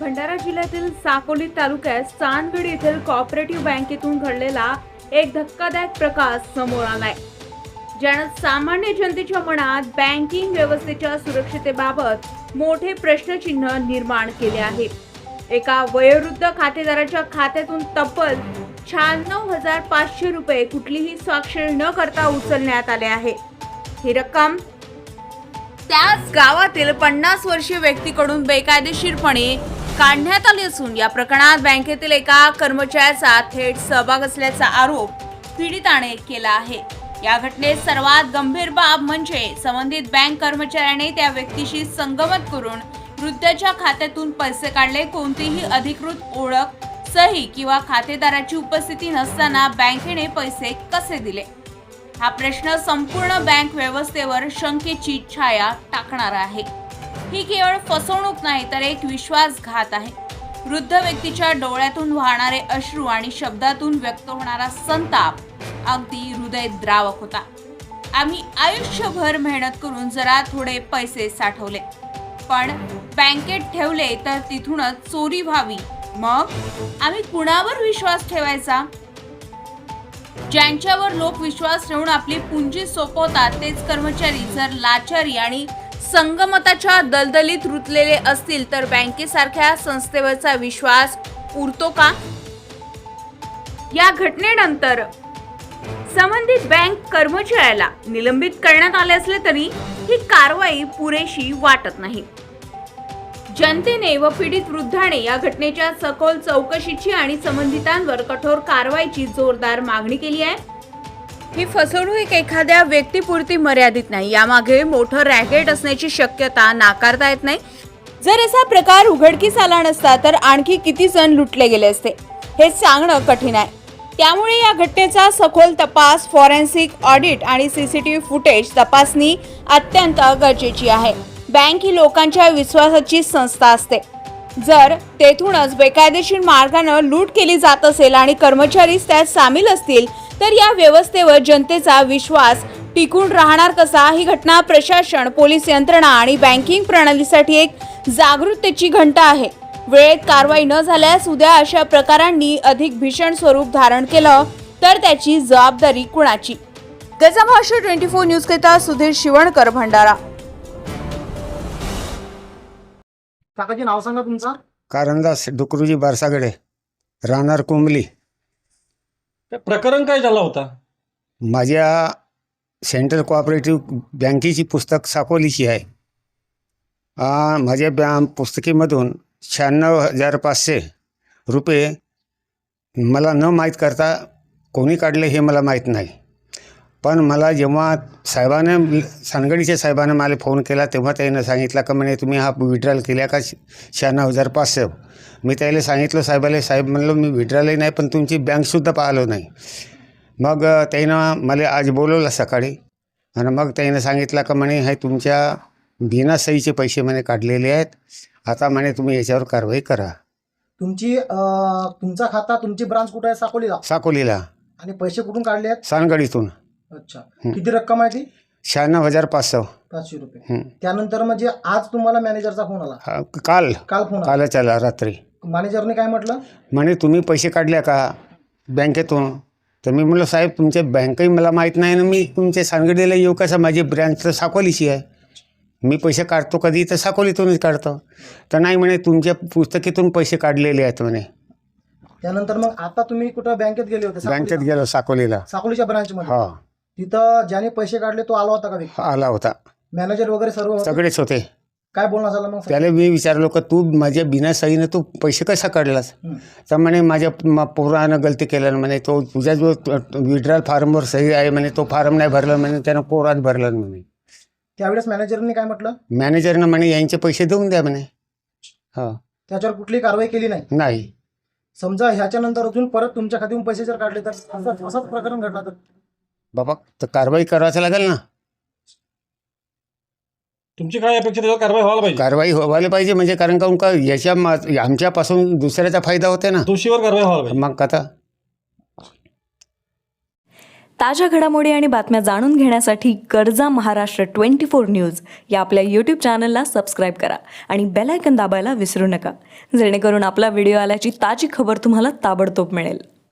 भंडारा जिल्ह्यातील साकोली तालुक्यात चांदगड येथील कॉपरेटिव्ह बँकेतून घडलेला एक धक्कादायक प्रकार समोर आलाय. ज्यानं सामान्य जनतेच्या मनात बँकिंग व्यवस्थेच्या सुरक्षतेबाबत मोठे प्रश्नचिन्ह निर्माण केले आहे. एका वयोवृद्ध खातेदाराच्या खात्यातून तब्बल शहाण्णव हजार पाचशे रुपये कुठलीही स्वाक्षरी न करता उचलण्यात आले आहे. ही रक्कम त्याच गावातील पन्नास वर्षीय व्यक्तीकडून बेकायदेशीरपणे काढण्यात आली असून या प्रकरणात बँकेतील एका कर्मचाऱ्याचा थेट सहभाग असल्याचा आरोप पीडिताने केला आहे. या घटनेत सर्वात गंभीर बाब म्हणजे संबंधित बँक कर्मचाऱ्याने त्या व्यक्तीशी संगमत करून वृद्धाच्या खात्यातून पैसे काढले. कोणतीही अधिकृत ओळख सही किंवा खातेदाराची उपस्थिती नसताना बँकेने पैसे कसे दिले? हा प्रश्न संपूर्ण बँक व्यवस्थेवर शंकेची छाया टाकणार आहे. ही केवळ फसवणूक नाही तर एक विश्वासघात आहे. वृद्ध व्यक्तीच्या डोळ्यातून वाहणारे अश्रू आणि शब्दातून व्यक्त होणारा संताप अगदी हृदयद्रावक होता. आम्ही आयुष्यभर मेहनत करून जरा थोडे पैसे साठवले. पण बँकेत ठेवले तर तिथूनच चोरी व्हावी. मग आम्ही कुणावर विश्वास ठेवायचा? ज्यांच्यावर लोक विश्वास ठेवून आपली पुंजी सोपवतात तेच कर्मचारी जर लाचारी आणि संगमताच्या दलदलीत रुतलेले असतील तर बँकेसारख्या संस्थेवरचा विश्वास उरतो का? या घटनेनंतर संबंधित बँक कर्मचाऱ्याला निलंबित करण्यात आले असले तरी ही कारवाई पुरेशी वाटत नाही. जनतेने व पीडित वृद्धाने या घटनेच्या सखोल चौकशीची आणि संबंधितांवर कठोर कारवाईची जोरदार मागणी केली आहे. ही फसवणूक एखाद्या व्यक्तीपुरती मर्यादित नाही. यामागे मोठं रॅकेट असण्याची शक्यता नाकारता येत नाही. जर असा प्रकार उघडकीस आला नसता तर आणखी किती जण लुटले गेले असते? हे सांगणं कठीण आहे. त्यामुळे या घटनेचा सखोल तपास फॉरेन्सिक ऑडिट आणि C C T V footage तपासणी अत्यंत गरजेची आहे. बँक ही लोकांच्या विश्वासाची संस्था असते. जर तेथूनच बेकायदेशीर मार्गानं लूट केली जात असेल आणि कर्मचारीच त्यात सामील असतील तर या व्यवस्थेवर जनतेचा विश्वास टिकून राहणार कसा? ही घटना प्रशासन पोलीस यंत्रणा आणि बँकिंग प्रणालीसाठी एक जागरूकतेची घंटा आहे. वेळेत कारवाई न झाल्यास उद्या अशा प्रकारांनी अधिक भीषण स्वरूप धारण केलं तर त्याची जबाबदारी कुणाची? गजा महाराष्ट्र ट्वेंटी फोर न्यूज करिता सुधीर शिवणकर भंडारा. काकाची नाव सांगा तुमचं. कारंदास डुकरूजी बारसागडे राहणार कुंबली. प्रकरण काय झाला होता? माझ्या सेंट्रल कोऑपरेटिव्ह बँकेची पुस्तक साकोलीची आहे. आ, माझ्या बॅ पुस्तकीमधून शहाण्णव हजार पाचशे रुपये मला न माहीत करता कोणी काढले हे मला माहीत नाही. पण मला जेव्हा साहेबानं सानगडीच्या साहेबानं मला फोन केला तेव्हा त्यानं सांगितलं का म्हणे तुम्ही हा विड्रॉल केल्या का शहाण्णव हजार पाचशे? मी त्याला सांगितलं साहेबाला साहेब म्हणलं मी विड्रॉलही नाही पण तुमची बँकसुद्धा पाहिलो नाही. मग त्यानं मला आज बोलवलं सकाळी. आणि मग त्यानं सांगितलं का म्हणे हे तुमच्या बिना सहीचे पैसे म्हणे काढलेले आहेत. आता म्हणे तुम्ही याच्यावर कारवाई करा. तुमची तुमचा खाता तुमची ब्रांच कुठे आहे? साकोलीला. साकोलीला. आणि पैसे कुठून काढले आहेत? सानगडीतून अच्छा. किती रक्कम आहे ती? शहाण्णव हजार पाचशे. पाचशे रुपये. त्यानंतर म्हणजे आज तुम्हाला मॅनेजरचा फोन आला. हा, काल. काल फोन आला. कालच आला रात्री. मॅनेजरने काय म्हटलं? म्हणे तुम्ही पैसे काढले का बँकेतून? तर मी म्हणलं साहेब तुमच्या बँकही मला माहीत नाही ना मी तुमच्या सांगडीला येऊ कसं? माझी ब्रँच तर साकोलीची आहे. मी पैसे काढतो कधी? तर साकोलीतूनच काढतो. तर नाही म्हणे तुमच्या पुस्तकीतून पैसे काढलेले आहेत म्हणे. त्यानंतर मग आता तुम्ही कुठं बँकेत गेले होते? बँकेत साकोलीला? गेलो साकोलीला. साकोलीच्या ब्रांच मध्ये? हा. तिथं ज्याने पैसे काढले तो आला होता का व्यक्ती? आला होता. मॅनेजर वगैरे सर्व होते? सगळेच होते. काय बोलणं झालं मग? त्याला मी विचारलो का तू माझ्या बिना सहीनं तू पैसे कसा काढलास? हं. तर म्हणे माझ्या म- पोरानं गलती केलं म्हणे तो तुझ्या जो विड्रॉल फॉर्मवर सही आहे म्हणे तो फॉर्म नाही भरला म्हणे त्यानं पोरात भरलं म्हणे. त्यावेळेस मॅनेजरने काय म्हटलं? मॅनेजरनं म्हणे यांचे पैसे देऊन द्या म्हणे. हा. त्याच्यावर कुठली कारवाई केली नाही? नाही. समजा ह्याच्या नंतर अजून परत तुमच्या खात्यातून पैसे जर काढले तर असं- असंच प्रकरण घडलं तर? बाबा तर कारवाई करावचं लागेल ना? तुमची काय अपेक्षा त्याच्यावर कारवाई व्हायला पाहिजे. कारवाई व्हायला पाहिजे म्हणजे कारण का का याच्या मा- आमच्यापासून दुसऱ्याचा फायदा होते ना? दोषीवर कारवाई व्हायला पाहिजे. मग आता? ताज्या घडामोडी आणि बातम्या जाणून घेण्यासाठी गरजा महाराष्ट्र ट्वेंटी फोर न्यूज या आपल्या यूट्यूब चॅनलला सबस्क्राईब करा आणि बेल आयकन दाबायला विसरू नका. जेणेकरून आपला व्हिडिओ आल्याची ताजी खबर तुम्हाला ताबडतोब मिळेल.